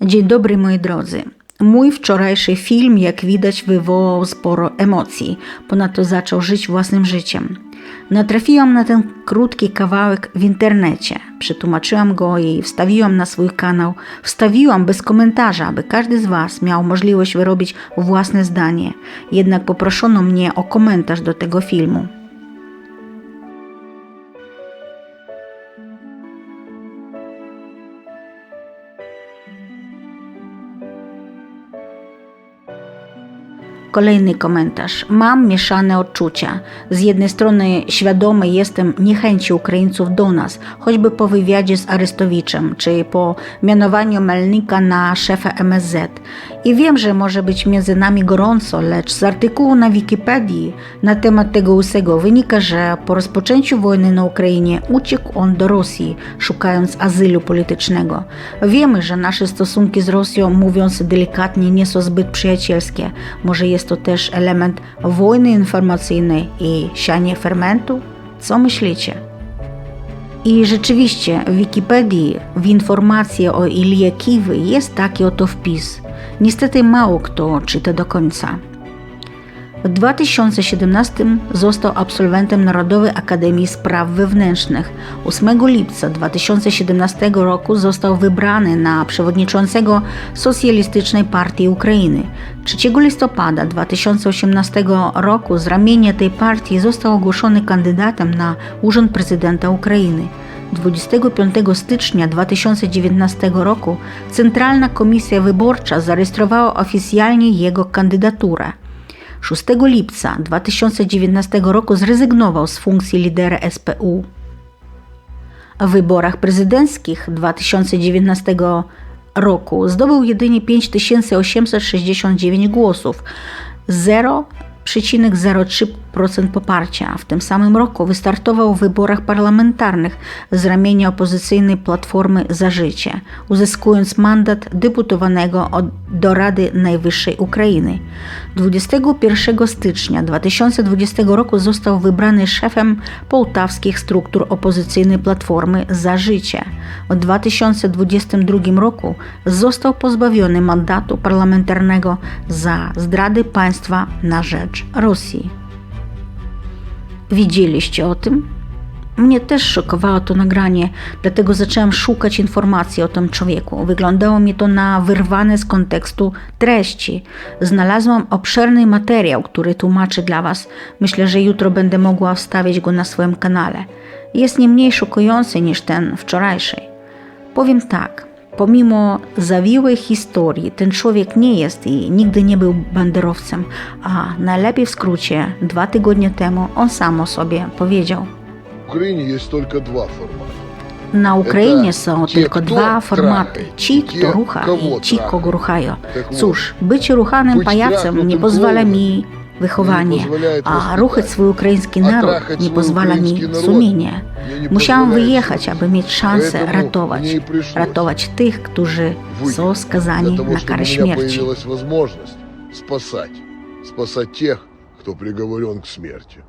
Dzień dobry moi drodzy. Mój wczorajszy film, jak widać, wywołał sporo emocji. Ponadto zaczął żyć własnym życiem. Natrafiłam na ten krótki kawałek w internecie. Przetłumaczyłam go i wstawiłam na swój kanał. Wstawiłam bez komentarza, aby każdy z Was miał możliwość wyrobić własne zdanie. Jednak poproszono mnie o komentarz do tego filmu. Kolejny komentarz. Mam mieszane odczucia. Z jednej strony świadomy jestem niechęci Ukraińców do nas, choćby po wywiadzie z Arestowiczem, czy po mianowaniu Melnika na szefa MSZ. I wiem, że może być między nami gorąco, lecz z artykułu na Wikipedii na temat tego łysego wynika, że po rozpoczęciu wojny na Ukrainie uciekł on do Rosji, szukając azylu politycznego. Wiemy, że nasze stosunki z Rosją, mówiąc delikatnie, nie są zbyt przyjacielskie. Może jest to też element wojny informacyjnej i sianie fermentu? Co myślicie? I rzeczywiście w Wikipedii w informacji o Ilie Kiwy jest taki oto wpis. Niestety mało kto czyta do końca. W 2017 został absolwentem Narodowej Akademii Spraw Wewnętrznych. 8 lipca 2017 roku został wybrany na przewodniczącego Socjalistycznej Partii Ukrainy. 3 listopada 2018 roku z ramienia tej partii został ogłoszony kandydatem na urząd prezydenta Ukrainy. 25 stycznia 2019 roku Centralna Komisja Wyborcza zarejestrowała oficjalnie jego kandydaturę. 6 lipca 2019 roku zrezygnował z funkcji lidera SPU. W wyborach prezydenckich 2019 roku zdobył jedynie 5869 głosów, 0,03% poparcia. W tym samym roku wystartował w wyborach parlamentarnych z ramienia opozycyjnej Platformy za Życie, uzyskując mandat deputowanego do Rady Najwyższej Ukrainy. 21 stycznia 2020 roku został wybrany szefem połtawskich struktur opozycyjnej Platformy za Życie. W 2022 roku został pozbawiony mandatu parlamentarnego za zdrady państwa na rzecz Rosji. Widzieliście o tym? Mnie też szokowało to nagranie, dlatego zaczęłam szukać informacji o tym człowieku. Wyglądało mi to na wyrwane z kontekstu treści. Znalazłam obszerny materiał, który tłumaczy dla Was. Myślę, że jutro będę mogła wstawić go na swoim kanale. Jest nie mniej szokujący niż ten wczorajszy. Powiem tak. Pomimo zawiłej historii, ten człowiek nie jest i nigdy nie był banderowcem, a najlepiej w skrócie, dwa tygodnie temu on sam o sobie powiedział. W Ukrainie jest tylko dwa formaty. Na Ukrainie są tylko dwa formaty. Ci, kto rucha i ci, kogo ruchają. Cóż, być ruchanym pajacem nie pozwala mi выхования, а рухать свой украинский народ не позвало ни сумения. Мужчинам выехать, чтобы иметь шансы ратовать, ратовать тех, кто же со сказаний на кара смерти. возможность спасать, спасать тех, приговорен к смерти.